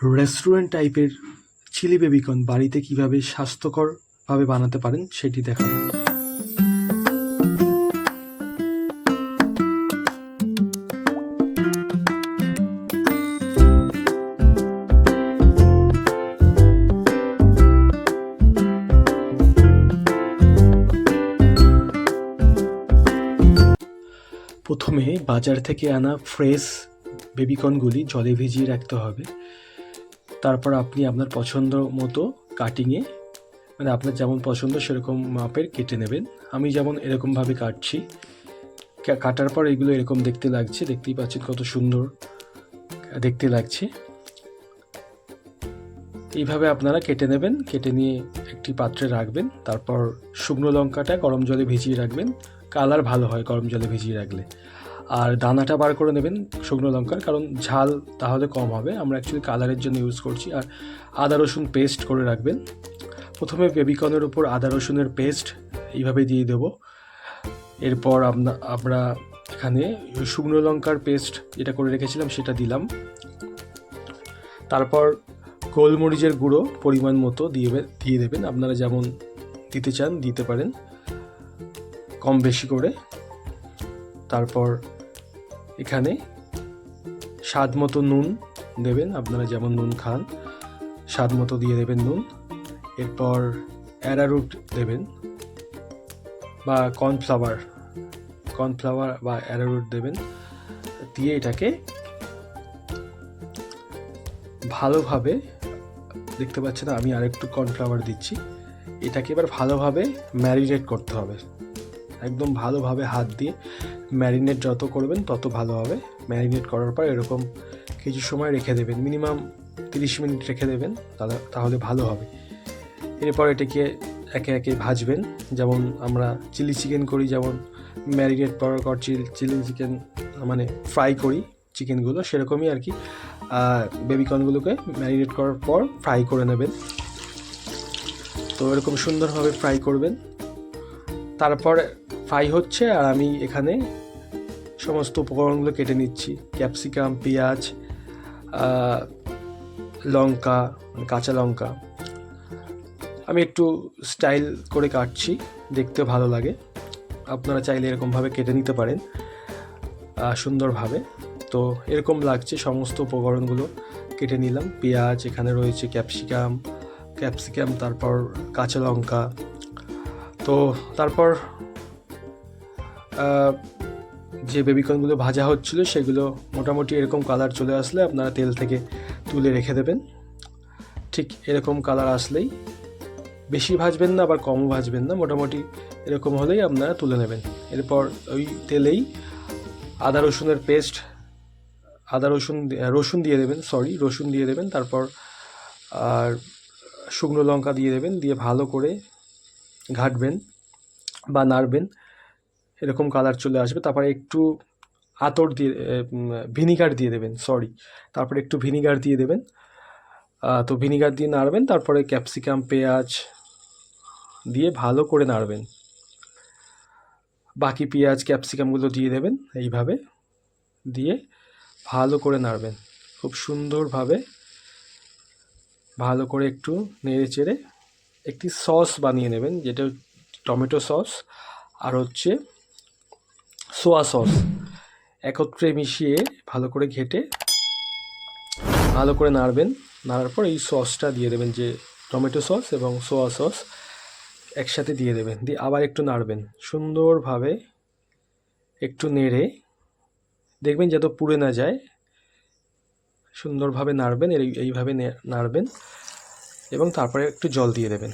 Restaurant টাইপের chilli baby corn বাড়িতে কীভাবে স্বাস্থ্যকরভাবে বানাতে পারেন সেটি দেখাবো। প্রথমে বাজার থেকে আনা ফ্রেশ বেবিকনগুলি জলে ভিজিয়ে রাখতে হবে। তারপর আপনি আপনার পছন্দ মতো কাটিংয়ে মানে আপনার যেমন পছন্দ সেরকম মাপের কেটে নেবেন। আমি যেমন এরকমভাবে কাটছি। কাটার পর এগুলো এরকম দেখতে লাগছে, দেখতেই পাচ্ছেন কত সুন্দর, দেখতে লাগছে। এইভাবে আপনারা কেটে নেবেন, কেটে নিয়ে একটি পাত্রে রাখবেন, তারপর শুকনো লঙ্কাটা গরম জলে ভিজিয়ে রাখবেন। কালার ভালো হয় গরম জলে ভিজিয়ে রাখলে। আর দানাটা বার করে নেবেন শুকনো লঙ্কার, কারণ ঝাল তাহলে কম হবে। আমরা অ্যাকচুয়ালি কালারের জন্য ইউজ করছি। আর আদা রসুন পেস্ট করে রাখবেন। প্রথমে বেবিকর্নের উপর আদা রসুনের পেস্ট এইভাবে দিয়ে দেব। এরপর আমরা এখানে শুকনো লঙ্কার পেস্ট যেটা করে রেখেছিলাম সেটা দিলাম। তারপর গোলমরিচের গুঁড়ো পরিমাণ মতো দিয়ে দিয়ে দেবেন। আপনারা যেমন দিতে চান, দিতে পারেন। কম বেশি করে। তারপর এখানে স্বাদ মতো নুন দেবেন, আপনারা যেমন নুন খান, স্বাদ মতো দিয়ে দেবেন নুন। এরপর অ্যারারুট দেবেন বা কর্নফ্লাওয়ার কর্নফ্লাওয়ার বা অ্যারারুট দেবেন, দিয়ে এটাকে ভালোভাবে, দেখতে পাচ্ছেন, আমি আরেকটু কর্নফ্লাওয়ার দিচ্ছি। এটাকে এবার ভালোভাবে ম্যারিনেট করতে হবে। একদম ভালোভাবে হাত দিয়ে ম্যারিনেট যত করবেন, তত ভালো হবে। ম্যারিনেট করার পর এরকম কিছু সময় রেখে দেবেন। মিনিমাম তিরিশ মিনিট রেখে দেবেন, তাহলে তাহলে ভালো হবে। এরপর এটাকে একে একে ভাজবেন। যেমন আমরা চিলি চিকেন করি, যেমন ম্যারিনেট করার পর চিলি চিকেন মানে ফ্রাই করি চিকেনগুলো সেরকমই আর কি। বেবিকর্নগুলোকে ম্যারিনেট করার পর ফ্রাই করে নেবেন। তো এরকম সুন্দরভাবে ফ্রাই করবেন। তারপর ফ্রাই হচ্ছে আর আমি এখানে সমস্ত উপকরণগুলো কেটে নিচ্ছি। ক্যাপসিকাম, পেঁয়াজ লঙ্কা মানে কাঁচা লঙ্কা। আমি একটু স্টাইল করে কাটছি, দেখতে ভালো লাগে। আপনারা চাইলে এরকমভাবে কেটে নিতে পারেন সুন্দরভাবে। তো এরকম লাগছে, সমস্ত উপকরণগুলো কেটে নিলাম। পেঁয়াজ এখানে রয়েছে, ক্যাপসিকাম ক্যাপসিকাম, তারপর কাঁচা লঙ্কা তো তারপর যে বেবিকর্নগুলো ভাজা হচ্ছিল সেগুলো মোটামুটি এরকম কালার চলে আসলে আপনারা তেল থেকে তুলে রেখে দেবেন। ঠিক এরকম কালার আসলেই। বেশি ভাজবেন না, আবার কমও ভাজবেন না, মোটামুটি এরকম হলেই আপনারা তুলে নেবেন। এরপর ওই তেলেই আদা রসুনের পেস্ট আদা রসুন রসুন দিয়ে দেবেন সরি রসুন দিয়ে দেবেন, তারপর আর শুকনো লঙ্কা দিয়ে দেবেন, দিয়ে ভালো করে ঘাটবেন বা নাড়বেন, এরকম কালার চলে আসবে। তারপরে একটু আতর দিয়ে ভিনিগার দিয়ে দেবেন সরি তারপরে একটু ভিনিগার দিয়ে দেবেন। তো ভিনিগার দিয়ে নাড়বেন, তারপরে ক্যাপসিকাম পেঁয়াজ দিয়ে ভালো করে নাড়বেন। বাকি পেঁয়াজ ক্যাপসিকামগুলো দিয়ে দেবেন এইভাবে দিয়ে ভালো করে নাড়বেন। খুব সুন্দরভাবে ভালো করে একটু নেড়ে চেড়ে একটি সস বানিয়ে নেবেন, যেটা টমেটো সস আর হচ্ছে সোয়া সস। একত্রে মিশিয়ে ভালো করে ঘেটে ভালো করে নাড়বেন। নাড়ার পর এই সসটা দিয়ে দেবেন যে টমেটো সস এবং সোয়া সস একসাথে দিয়ে দেবেন। দিয়ে আবার একটু নাড়বেন। সুন্দরভাবে একটু নেড়ে দেখবেন যাতে পুড়ে না যায়। সুন্দরভাবে নাড়বেন, এই- এইভাবে নাড়বেন। এবং তারপরে একটু জল দিয়ে দেবেন।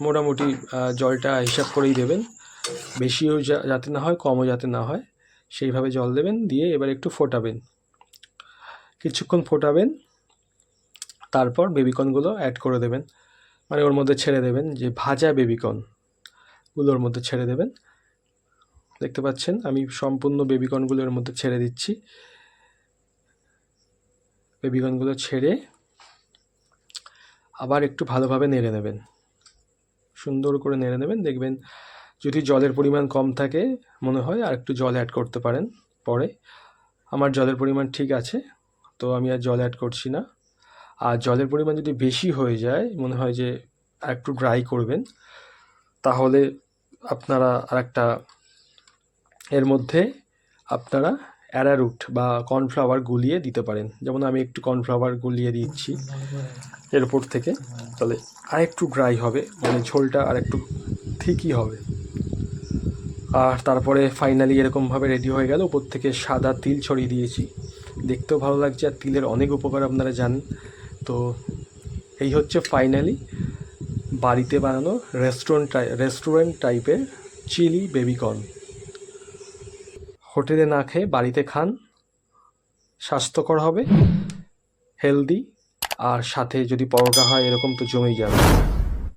মোটামুটি জলটা হিসাব করেই দেবেন। বেশিও যাতে না হয়, কমও যাতে না হয়, সেইভাবে জল দেবেন। দিয়ে এবার একটু ফোটাবেন। কিছুক্ষণ ফোটাবেন। তারপর বেবিকর্নগুলো অ্যাড করে দেবেন। মানে ওর মধ্যে ছেড়ে দেবেন যে ভাজা বেবিকর্নগুলোর মধ্যে ছেড়ে দেবেন। দেখতে পাচ্ছেন? আমি সম্পূর্ণ বেবিকর্নগুলো এর মধ্যে ছেড়ে দিচ্ছি। বেবিকর্নগুলো ছেড়ে আবার একটু ভালোভাবে নেড়ে নেবেন। সুন্দর করে নেড়ে নেবেন। দেখবেন যদি জলের পরিমাণ কম থাকে মনে হয়, আর একটু জল অ্যাড করতে পারেন পরে। আমার জলের পরিমাণ ঠিক আছে, তো আমি আর জল অ্যাড করছি না। আর জলের পরিমাণ যদি বেশি হয়ে যায়, মনে হয় যে আর একটু ড্রাই করবেন, তাহলে আপনারা আরেকটা এর মধ্যে আপনারা অ্যারারুট বা কর্নফ্লাওয়ার গুলিয়ে দিতে পারেন। যেমন আমি একটু কর্নফ্লাওয়ার গুলিয়ে দিচ্ছি এর উপর থেকে। তাহলে আর একটু ড্রাই হবে মানে ঝোলটা আর একটু ঠিকই হবে। আর তারপরে ফাইনালি এরকমভাবে রেডি হয়ে গেল, উপর থেকে সাদা তিল ছড়িয়ে দিয়েছি। দেখতেও ভালো লাগছে, আর তিলের অনেক উপকার আপনারা জানেন। তো এই হচ্ছে ফাইনালি বাড়িতে বানানো রেস্টুরেন্ট রেস্টুরেন্ট টাইপের চিলি বেবিকর্ন হোটেলে না খেয়ে বাড়িতে খান। স্বাস্থ্যকর হবে, হেলদি, আর সাথে যদি পরোটা হয় এরকম তো জমেই যাবে।